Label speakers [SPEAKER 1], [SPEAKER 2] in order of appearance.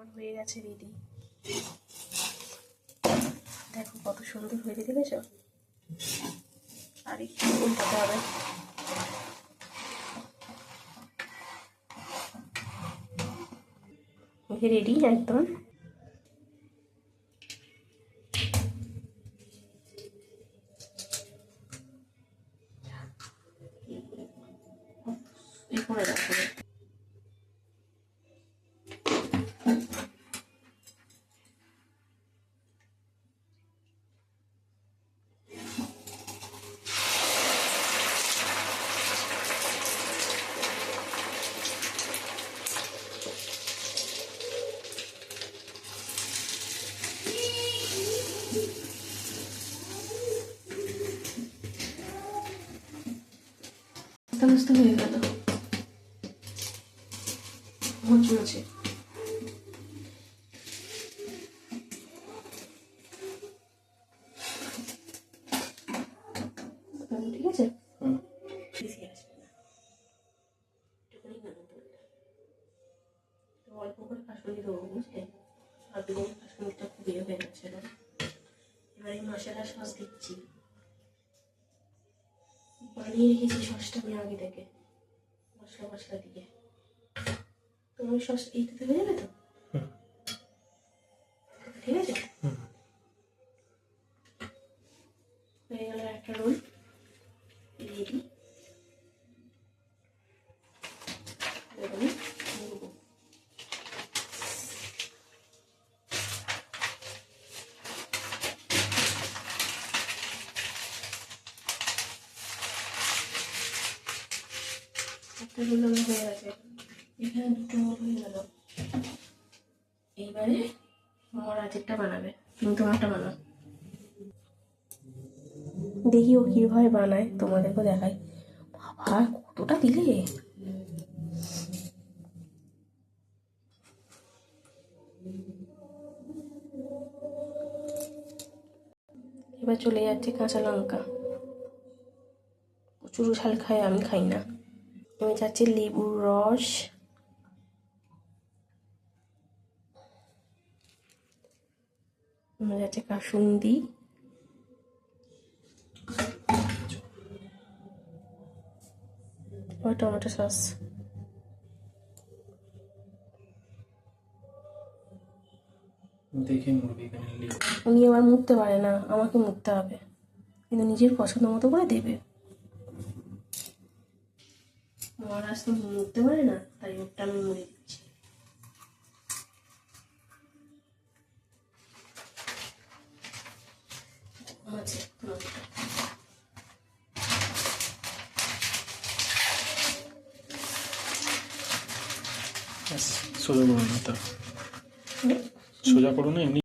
[SPEAKER 1] আমার হয়ে গেছে রেডি দেখো কত সুন্দর হয়েছে দেখেছ? আর একটু উল্টাতে হবে। রেডি একদম। করে রাখো। আস্তে আস্তে হয়ে গেল। ঠিক আছে? অল্প করে দেবো বুঝলে? আর কাশ্মীরটা খুব ইয়ে হয়ে গেছে এবার এই মশলা সস দিচ্ছি বানিয়ে রেখেছি সসটা আমি আগে থেকে। মশলা মশলা দিয়ে। তোমার সস এইটাতে হয়ে যাবে তো? ঠিক আছে? একটা হয়ে গেছে। এখানে দুটো হয়ে গেল। এইবারে আমার আজেরটা বানাবে। তুমি তোমারটা বানাও। দেখি ও কীভাবে বানায়, তোমাদেরকেও দেখাই। বাবা কতটা দিলে? এবার চলে যাচ্ছে কাঁচা লঙ্কা। প্রচুর ঝাল খায়, আমি খাই না। এবার যাচ্ছে লেবুর রস। যাচ্ছে কাসুন্দি। ও টমেটো সস। উনি আবার মুড়তে পারে না আমাকে মুড়তে হবে। কিন্তু নিজের পছন্দ মতো করে দেবে। মহারাজ তো মুড়তে পারে না তাই ওটা আমি মুড়ে দিচ্ছি আছে তোমারটা।
[SPEAKER 2] সোজা করুন না তো
[SPEAKER 1] হুম?
[SPEAKER 2] সোজা করুন না এমনি